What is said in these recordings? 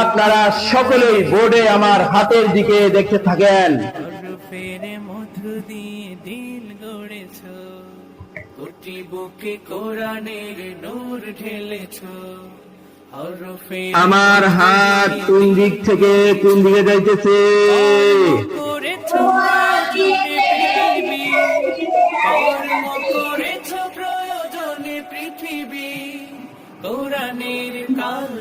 আপনারা সকলেই বোর্ডে আমার হাতের দিকে দেখতে থাকেন। মধু দিল গড়েছ কোটি বুকে কোরআনের নূর ঢেলেছ হরফের আমার হাত কোন দিক থেকে কোন দিকে যাইতেছে?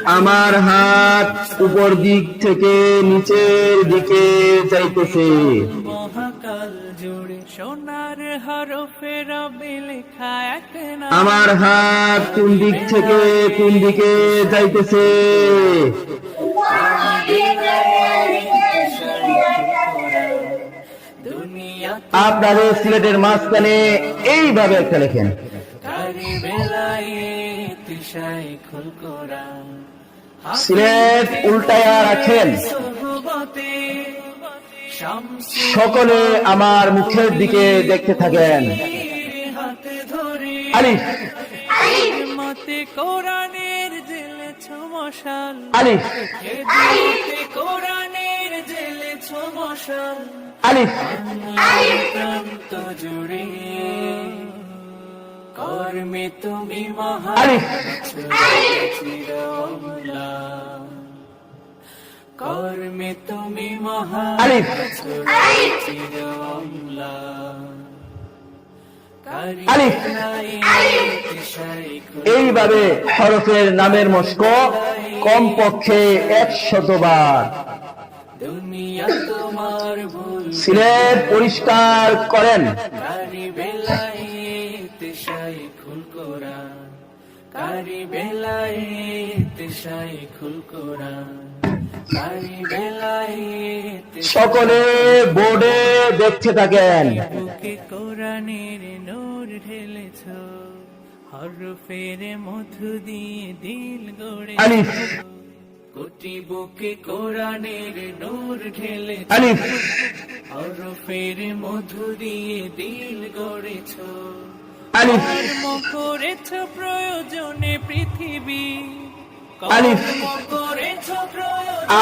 আমার হাত উপর দিক থেকে নিচের দিকে যাইতেছে। আমার হাত কোন দিক থেকে কোন দিকে যাইতেছে? আপনাদের সিলেটের মাঝখানে এইভাবে একটা লেখেন। সিলেট উল্টায়া রাখেন। সকলে আমার মুখের দিকে দেখতে থাকেন। আলিফ। কোরআনের জেলেছ মশাল। আলিফ। কোরআনের জেলেছ মশাল। আলিফ। প্রান্ত জুড়ে। কর্মে তুমি কর্মে তুমি। এইভাবে হরফের নামের মস্ক কমপক্ষে একশতবার। দুনিয়া তোমার ভুল সিলেট পরিষ্কার করেন। কারি বেলায় তেসাই খুল কোরআন কারি বেলায় সকলে বোর্ডে দেখতে থাকেন। বুকে কোরআনের নূর ঢেলেছ হরফের মধু দিয়ে দিল গড়ে আলিফ। কোটি বুকে কোরআনের নূর ঢেলেছ আলিফ। হরফের মধু দিয়ে দিল গড়েছ। আলিফ। করেছ প্রয়োজনে পৃথিবী। আলিফ।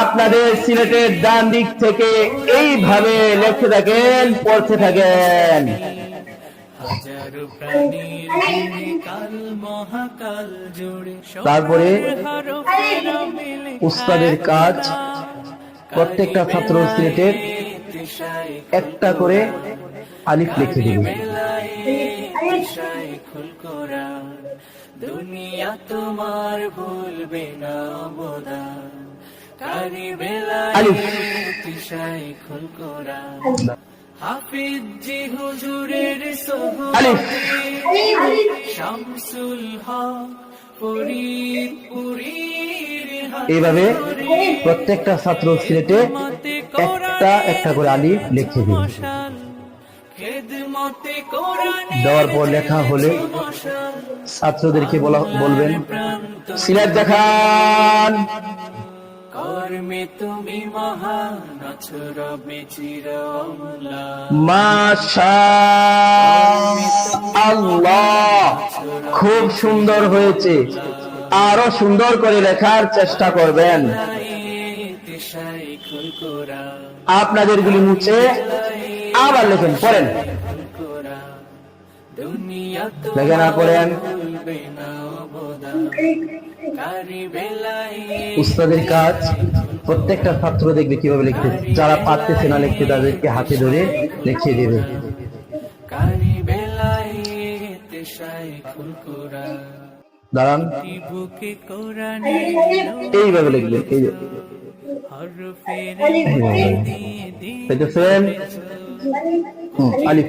আপনাদের সিলেটের ডান দিক থেকে এইভাবে লিখতে থাকেন পড়তে থাকেন। তারপরে উস্তাদের কাজ প্রত্যেকটা ছাত্র সিলেটের একটা করে আলিফ লিখে দেবে। বেলায় খুল কোরআন দুনিয়া তোমার ভুলবে না অবদান কারি বেলায় আলিফ। খুল কোরআন হাফিজ জি হুজুরের। সোহবতে শামসুল হক ফরিদ পুরীর এইভাবে প্রত্যেকটা ছাত্র সিলেটে একটা একটা করে আলিফ লিখে কোরআনের দেওয়ার পর লেখা হলে ছাত্রদেরকে বলা বলবেন সিলেট দেখান। আল্লাহ খুব সুন্দর হয়েছে। আরও সুন্দর করে লেখার চেষ্টা করবেন। আপনাদের গুলি মুছে আবার লেখেন পড়েন। লেখেন আর পড়েন উস্তাদের কাজ প্রত্যেকটা ছাত্র দেখবে কীভাবে লিখতে। যারা পারতেছে না লিখতে তাদেরকে হাতে ধরে লিখিয়ে দেবে। দাঁড়ান। এইভাবে লিখবেন এই যে, আলিফ।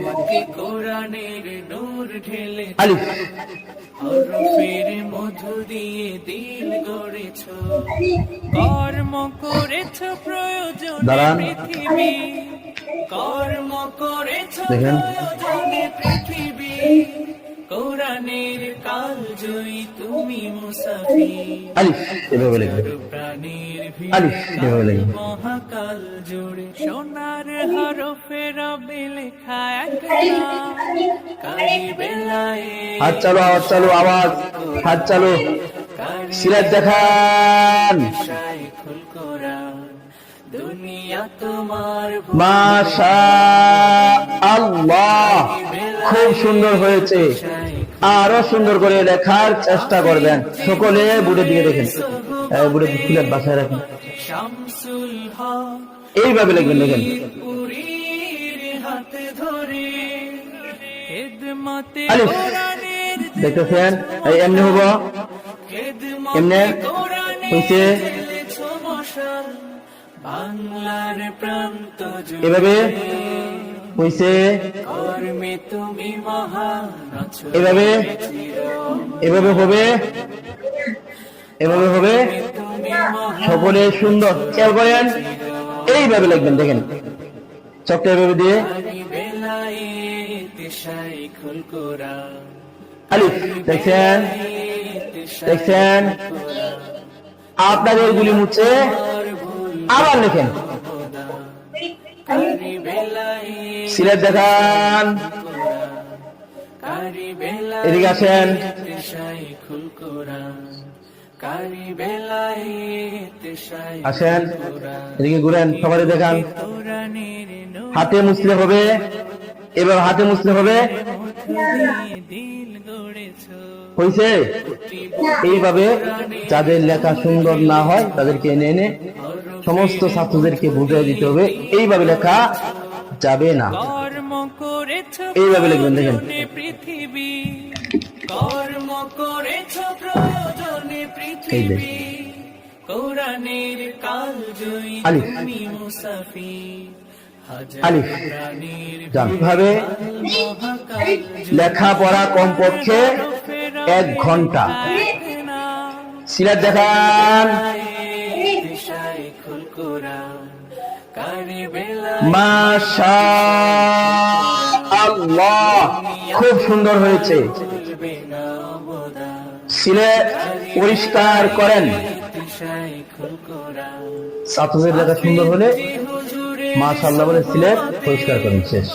কোরআনের নূর ঢেলে আলিফ। হরফের মধু দিয়ে দিল গড়েছ। কর্ম করেছ প্রয়োজনে। পৃথিবী। কর্ম করেছ প্রয়োজনে পৃথিবী। কোরআনের কাল জয়ী তুমি মুসাফির। আলিফ এভাবে প্রাণীর আলিফ লিখবেন মহাকাল জুড়ে সোনার লেখা এক কারি হাত চালু আওয়াজ চালু আওয়াজ। হাত চালু। সিলেট দেখান। মাশা আল্লাহ খুব সুন্দর হয়েছে। আরও সুন্দর করে লেখার চেষ্টা করবেন। সকলে বুড়ে দিয়ে দেখেন। বুড়ে বাসায় রাখেন এইভাবে লিখবেন দেখেন। দেখতেছেন? এমনি হব। এমনে জুড়ে এভাবে মহান এভাবে এভাবে হবে এভাবে হবে? সকলে সুন্দর। খেয়াল করেন, এইভাবে লিখবেন, দেখেন। চকটা এভাবে দিয়ে। আলিফ, দেখছেন? দেখছেন? আপনাদের গুলি মুছে আবার লেখেন। সিলেট দেখান। এদিকে আসেন। আসেন এদিকে ঘুরেন সবাই দেখান। হাতে মুছলে হবে এবার হাতে মুছলে হবে। হয়েছে এইভাবে যাদের লেখা সুন্দর না হয় তাদেরকে এনে এনে সমস্ত ছাত্রদেরকে বুঝিয়ে দিতে হবে। এইভাবে লেখা যাবে না। এইভাবে লিখবেন, দেখেন। এই কোরআনের কাল জয়ী তুমি আলিফ। মহাকাল লেখাপড়া কমপক্ষে এক ঘণ্টা। সিলেট দেখান। আল্লাহ খুব সুন্দর হয়েছে। সিলেট পরিষ্কার করেন। জায়গা ছাত্রদের লেখা সুন্দর হলে মা মাশাল্লাহ বলে সিলেট পরিষ্কার করেন, শেষ।